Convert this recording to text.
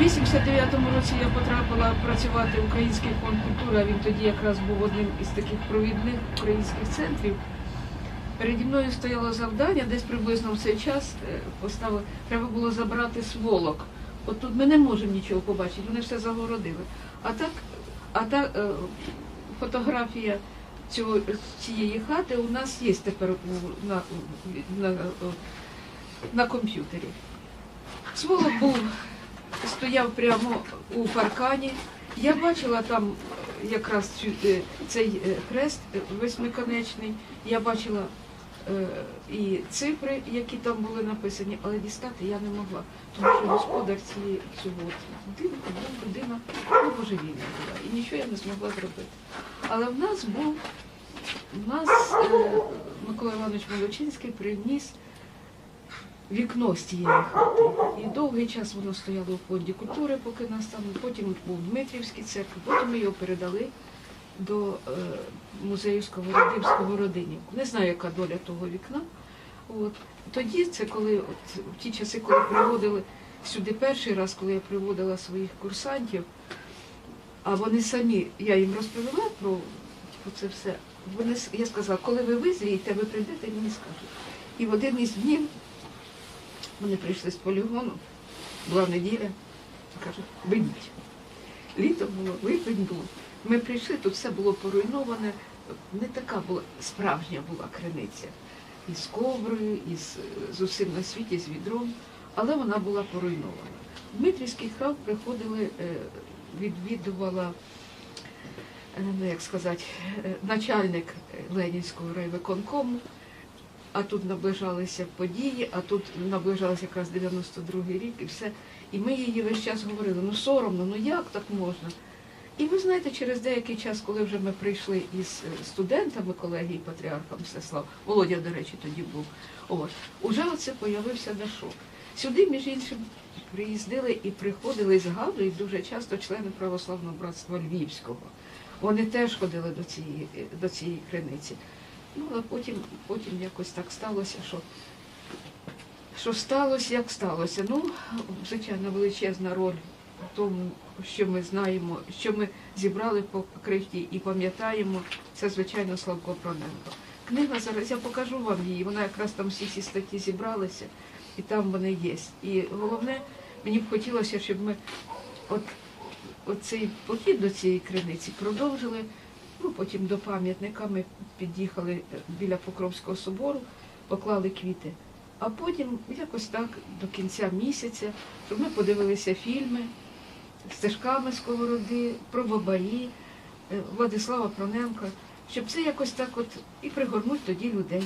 В 89-му році я потрапила працювати в Український фонд культури, а він тоді якраз був одним із таких провідних українських центрів. Переді мною стояло завдання, десь приблизно в цей час е, поставили, треба було забрати сволок. От тут ми не можемо нічого побачити, вони все загородили. А так, а так е, фотографія цього, цієї хати у нас є тепер на, на, на, на комп'ютері. Сволок був, стояв прямо у паркані. Я бачила там е, якраз цей е, хрест е, восьмиконечний, я бачила і цифри, які там були написані, але дістати я не могла, тому що господар цієї цього будинку був людина ну, божевільна була, і нічого я не змогла зробити. Але в нас був, в нас Микола Іванович Молочинський приніс вікно з тієї хати. І довгий час воно стояло у фонді культури, поки нас там, потім був Дмитрівський церкві, потім ми його передали до е, музею Сковороди в. Не знаю, яка доля того вікна. От. Тоді це коли, от, в ті часи, коли приводили сюди перший раз, коли я приводила своїх курсантів, а вони самі, я їм розповіла про, про це все. Вони, я сказала, коли ви визвієте, ви прийдете мені скажете. І в один із днів вони прийшли з полігону, була неділя, кажуть, вийдіть. Літо було, липень було. Ми прийшли, тут все було поруйноване. Не така була справжня була криниця. І з коврою, і з, з усім на світі, з відром, але вона була поруйнована. Дмитрівський храм приходили, е, відвідувала, е, ну як сказати, е, начальник Ленінського райвиконкому, а тут наближалися події, а тут наближалися якраз 92-й рік і все. І ми її весь час говорили, ну соромно, ну як так можна? І ви знаєте, через деякий час, коли вже ми прийшли із е, студентами колегії патріарха Мстислав, Володя, до речі, тоді був, от, уже оце появився Дашок. Сюди, між іншим, приїздили і приходили, і згадують дуже часто члени православного братства Львівського. Вони теж ходили до цієї, до цієї криниці. Ну, а потім, потім якось так сталося, що, що сталося, як сталося. Ну, звичайно, величезна роль в тому, що ми знаємо, що ми зібрали по крихті і пам'ятаємо, це, звичайно, Славко Проненко. Книга зараз, я покажу вам її, вона якраз там всі ці статті зібралися, і там вони є. І головне, мені б хотілося, щоб ми от, от цей похід до цієї криниці продовжили. Ну, потім до пам'ятника ми під'їхали е, біля Покровського собору, поклали квіти. А потім якось так до кінця місяця, щоб ми подивилися фільми стежками сковороди, про бабаї, е, Владислава Проненка, щоб це якось так от і пригорнуть тоді людей.